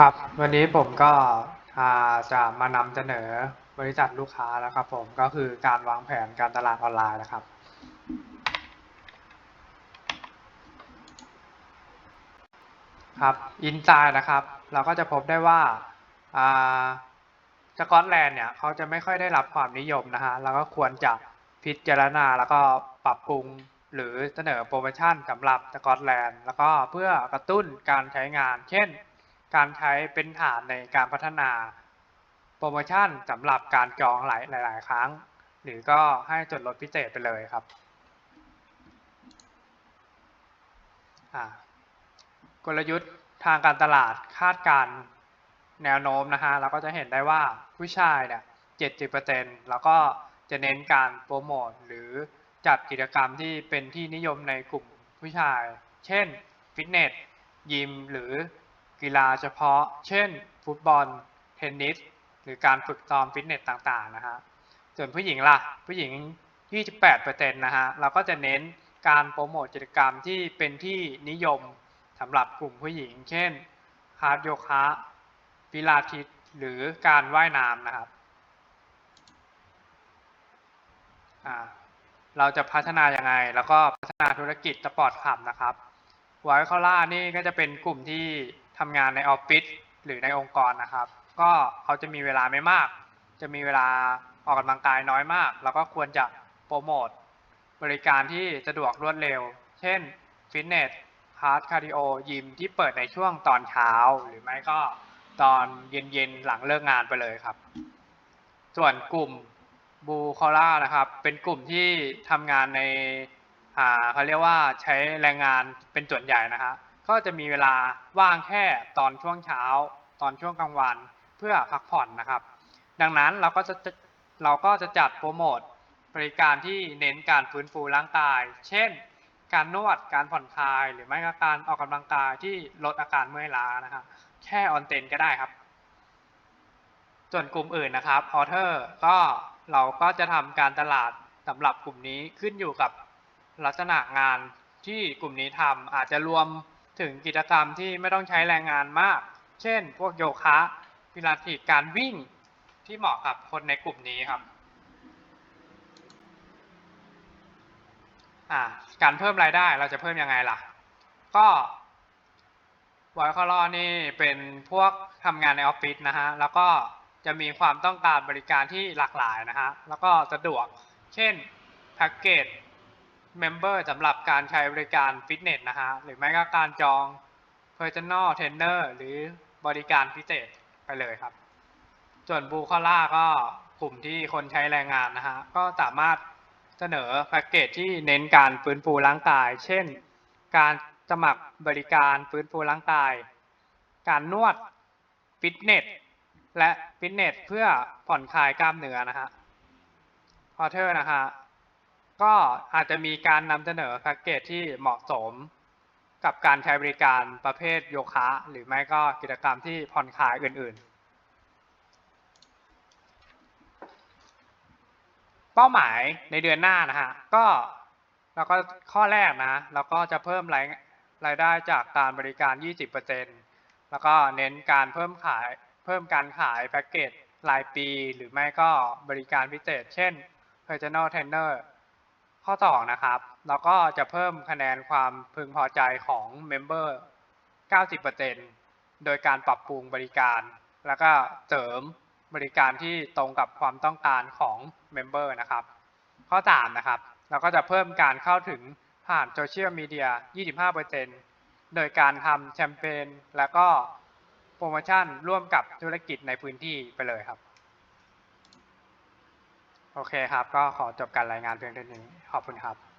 ครับ วันนี้ผมก็จะมานำเสนอบริษัทลูกค้านะครับผมก็คือการวางแผนการตลาดออนไลน์นะครับ ครับอินไซด์นะครับ เราก็จะพบได้ว่าอ่าสกอตแลนด์เนี่ยเขาจะไม่ค่อยได้รับความนิยมนะฮะแล้วก็ควรจะพิจารณาแล้วก็ปรับปรุงหรือเสนอโปรโมชั่นสำหรับสกอตแลนด์ แล้วก็เพื่อกระตุ้นการใช้งาน เช่น การใช้เป็นฐานในการพัฒนา โปรโมชั่นสำหรับการจองหลายหลาย ๆ ครั้ง หรือก็ให้จดลดพิเศษไปเลยครับกลยุทธ์ทางการตลาดคาดการณ์แนวโน้มนะฮะเราก็จะเห็นได้ว่าผู้ชายเนี่ย70%แล้วก็จะเน้นการโปรโมทหรือจัดกิจกรรมที่เป็นที่นิยมในกลุ่มผู้ชาย เช่น ฟิตเนส ยิม หรือ กีฬาเฉพาะ เช่น ฟุตบอล เทนนิส หรือการฝึกซ้อมฟิตเนสต่างๆนะฮะ ส่วนผู้หญิงล่ะ ผู้หญิง 28%นะฮะ เราก็จะเน้นการโปรโมทกิจกรรมที่เป็นที่นิยมสำหรับกลุ่มผู้หญิง เช่นฮาร์ดโยคะปิลาทิสหรือการว่ายน้ำนะครับ เราจะพัฒนายังไง แล้วก็พัฒนาธุรกิจสปอร์ตคลับนะครับ ไวท์คอล่านี่ก็จะเป็นกลุ่มที่ ทำงานในออฟฟิศหรือในองค์กรนะครับ ก็เขาจะมีเวลาไม่มาก จะมีเวลาออกกำลังกายน้อยมาก แล้วก็ควรจะโปรโมทบริการที่สะดวกรวดเร็ว เช่นฟิตเนสฮาร์ดคาร์ดิโอยิมที่เปิดในช่วงตอนเช้า หรือไม่ก็ตอนเย็นๆหลังเลิกงานไปเลยครับ ส่วนกลุ่มบูคอล่านะครับ เป็นกลุ่มที่ทำงานในเขาเรียกว่าใช้แรงงานเป็นส่วนใหญ่นะฮะ ก็จะมีเวลาว่างแค่ตอนช่วงเช้า ตอนช่วงกลางวันเพื่อพักผ่อนนะครับ ดังนั้นเราก็จะเราก็จะจัดโปรโมทบริการที่เน้นการฟื้นฟูร่างกาย เช่น การนวดการผ่อนคลาย หรือไม่ก็การออกกำลังกายที่ลดอาการเมื่อยล้านะครับแค่ออนเต็นก็ได้ครับ ส่วนกลุ่มอื่นนะครับออเทอร์ก็เราก็จะทำการตลาดสำหรับกลุ่มนี้ขึ้นอยู่กับลักษณะงานที่กลุ่มนี้ทำอาจจะรวม ถึงกิจกรรมที่ไม่ต้องใช้แรงงานมาก เช่น พวกโยคะพิลาทิสการวิ่งที่เหมาะกับคนในกลุ่มนี้ครับการเพิ่มรายได้เราจะเพิ่มยังไงล่ะ ก็วท์คอลนี่เป็นพวกทำงานในออฟฟิศนะฮะ แล้วก็จะมีความต้องการบริการที่หลากหลายนะฮะ แล้วก็สะดวก เช่นแพ็กเกจ เมมเบอร์สำหรับการใช้บริการฟิตเนสนะฮะ หรือไม่ก็การจอง Personal Trainer หรือบริการพิเศษไปเลยครับ ส่วนบูคอล่าก็กลุ่มที่คนใช้แรงงานนะฮะ ก็สามารถเสนอแพ็กเกจที่เน้นการฟื้นฟูร่างกาย เช่น การสมัครบริการฟื้นฟูร่างกาย การนวดฟิตเนสและฟิตเนสเพื่อผ่อนคลายกล้ามเนื้อนะฮะพอเทอร์นะฮะ ก็อาจจะมีการนำเสนอแพ็กเกจที่เหมาะสมกับการใช้บริการประเภทโยคะ หรือไม่ก็กิจกรรมที่ผ่อนคลายอื่น ๆ เป้าหมายในเดือนหน้านะฮะก็แล้วก็ข้อแรกนะเราก็จะเพิ่มรายรายได้จากการบริการ 20%แล้วก็เน้นการเพิ่มขายเพิ่มการขายแพ็กเกจรายปี หรือไม่ก็บริการพิเศษ เช่น Personal Trainer ข้อ2นะครับ เราก็จะเพิ่มคะแนนความพึงพอใจของเมมเบอร์ 90%โดยการปรับปรุงบริการ แล้วก็เสริมบริการที่ตรงกับความต้องการของเมมเบอร์นะครับ ข้อ3นะครับ เราก็จะเพิ่มการเข้าถึงผ่านโซเชียลมีเดีย 25%โดยการทำแคมเปญแล้วก็โปรโมชั่นร่วมกับธุรกิจในพื้นที่ไปเลยครับ โอเคครับ ก็ขอจบการรายงานเพียงเท่านี้ ขอบคุณครับ